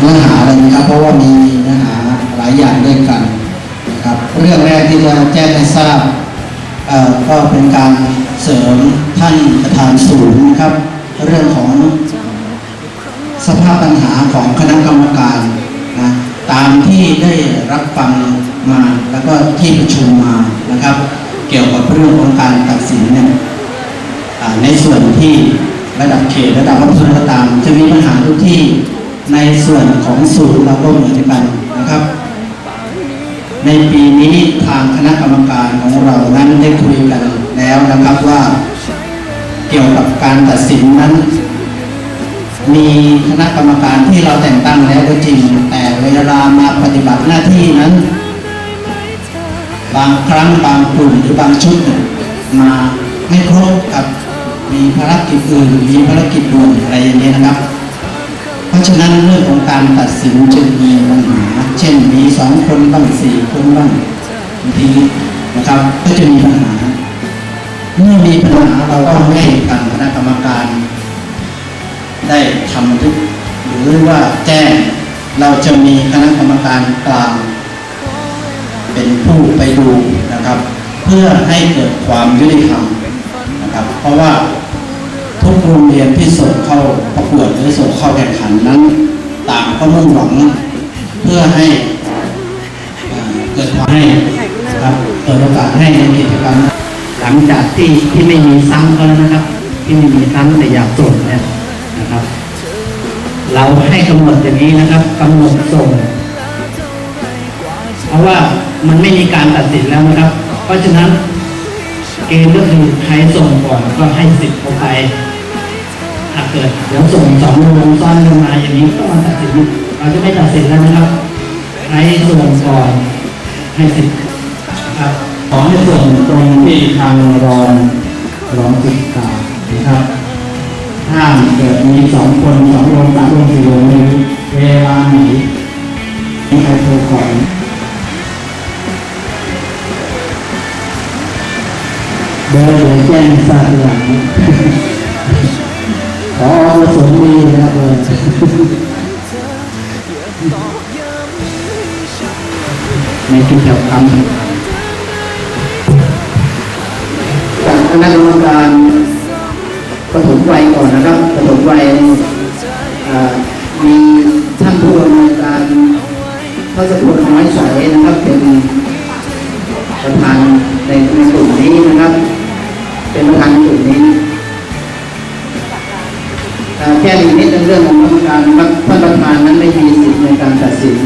เนื้อหาเลยนะครับ เพราะว่ามีเนื้อหาหลายอย่างด้วยกันนะครับ เรื่องแรกที่จะแจ้งให้ทราบก็เป็นการเสริมท่านประธานศูนย์นะครับ เรื่องของสภาพปัญหาของคณะกรรมการนะตามที่ได้รับฟังมาแล้วก็ที่ประชุมมานะครับ เกี่ยวกับเรื่องของการตัดสินเนี่ยในส่วนที่ระดับเขตระดับอำเภอก็ตาม จะมีปัญหาทุกที่ ในส่วนของศูนย์เราก็เหมือนกันนะครับ ในปีนี้ทางคณะกรรมการของเรานั้นได้คุยกันแล้วนะครับว่าเกี่ยวกับการตัดสินนั้น มีคณะกรรมการที่เราแต่งตั้งแล้วก็จริง แต่เวลามาปฏิบัติหน้าที่นั้น บางครั้งบางกลุ่มหรือบางชุดมาไม่ครบกับมีภารกิจอื่นมีภารกิจด่วนอะไรอย่างนี้ยนะครับ ราะฉะนั้นเรื่องของการตัดสินจึงมีปัญหาเช่นมีสองคนบ้างสี่คนบ้างบางทีนะครับก็จะมีปัญหาเมื่อมีปัญหาเราก็ให้ทางคณะกรรมการ ได้ทำบันทึกหรือว่าแจ้งเราจะมีคณะกรรมการกลาง เป็นผู้ไปดูนะครับ เพื่อให้เกิดความยุติธรรมนะครับ เพราะว่า กโรงเรียนที่ส่งเข้าประกวดหรือส่งเข้าแข่งขันนั้น ต่างก็มุ่งหวังเพื่อให้เกิดความให้ครับเปิดโอกาสให้ในกิจกรรมหลังจากที่ที่ไม่มีซ้ำก็แล้วนะครับ ที่ไม่มีซ้ำแต่อยากส่งเนี่ยนะครับ เราให้กำหนดอย่างนี้นะครับกำหนดส่ง เพราะว่ามันไม่มีการตัดสินแล้วนะครับ เพราะฉะนั้นเกณฑ์ก็คือใครส่งก่อนก็ให้สิทธิ์เขาไป เกิดเดี๋ยวส่งสองลงซ้อนลงมาอย่างนี้ก็มาตัดสินเราจะไม่ตัดสินแล้วนะครับใครส่งก่อนให้สิทธิ์ครับขอให้ส่งตรงที่ทางรองรองศึกษานะครับห้ามเกิดมีสองคนสองโรงสามโรงสี่โรงหรือเวลาไหนมีใครโทรก่อนเบอร์เดี๋ยวแจ้งทรา ในกิจกรรมจากคณะกรรมการปฐมวัยก่อนนะครับปฐมวัยมีท่านผู้อำนวยการพระสกุลน้อยใสนะครับ เป็นประธานในในกลุ่มนี้นะครับ เป็นประธานกลุ่มนี้เอ่อแค่อีกนิดนึงเรื่องของกรรมการครับท่านประธานนั้นไม่มีสิทธิ์ในการตัดสิน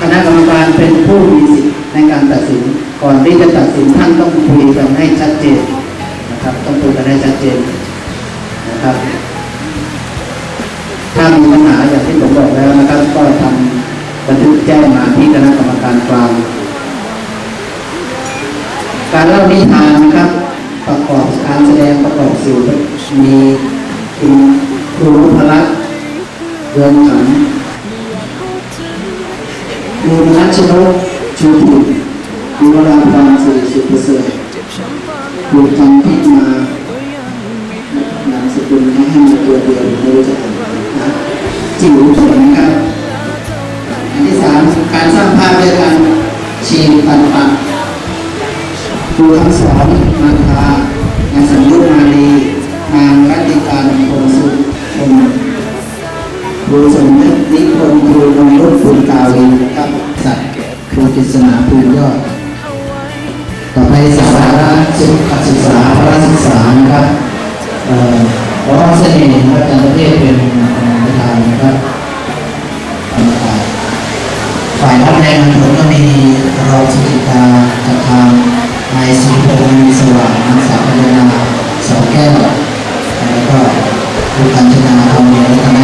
คณะกรรมการเป็นผู้มีสิทธิ์ในการตัดสิน ก่อนที่จะตัดสินท่านต้องคุยกันให้ชัดเจนนะครับต้องคุยกันให้ชัดเจนนะครับถ้ามีปัญหาอย่างที่ผมบอกแล้วนะครับ ก็ทำบันทึกแจ้งมาที่คณะกรรมการกลางการเล่านิทานนะครับ ประกอบการแสดงประกอบสื่อมีคุณครูพลักเรือนขัน มูลนัชนกชูผิมีเวลาความสี่สิบเปอร์เซ็นต์ถูกทำที่มานามสกุลให้ให้มาตัวเดียวไม่รู้จะอ่านนะจิ๋วผลนะครับอันที่สามการสร้างภาพด้วยการชีนปันปันครูทั้งสอนมาทานางสัญญุมาลี ครูสมนึกนิพนธ์ครูนงรุตคุณกาวีครับสัตว์ครูกิษณาภูลยอด ต่อไปสาระสุขศึกษาพระศึกษานะครับเอ่อรอเสน่ห์นะครับจารย์ประเทศเป็นประธานนะครับฝ่ายรับแรงผลก็มีเรองสุจิตาจากทางนายสุพงศ์มีสว่างนางสาวพัฒนาสองแก้วแล้วก็คุณกัญจนาทองเดียวคณะนะครับอั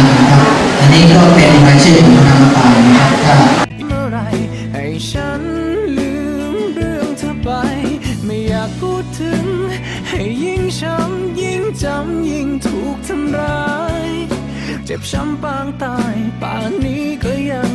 นี้ก็เป็นรายชื่อของคณะกรรมกายนะครับถ้าเมื่อไรให้ฉันลืมเรื่องเธอไป ไม่อยากพูดถึง ให้ยิ่งช้ำยิ่งจำยิ่งถูกทำร้าย เจ็บช้ำปางตายป่านนี้ก็ยัง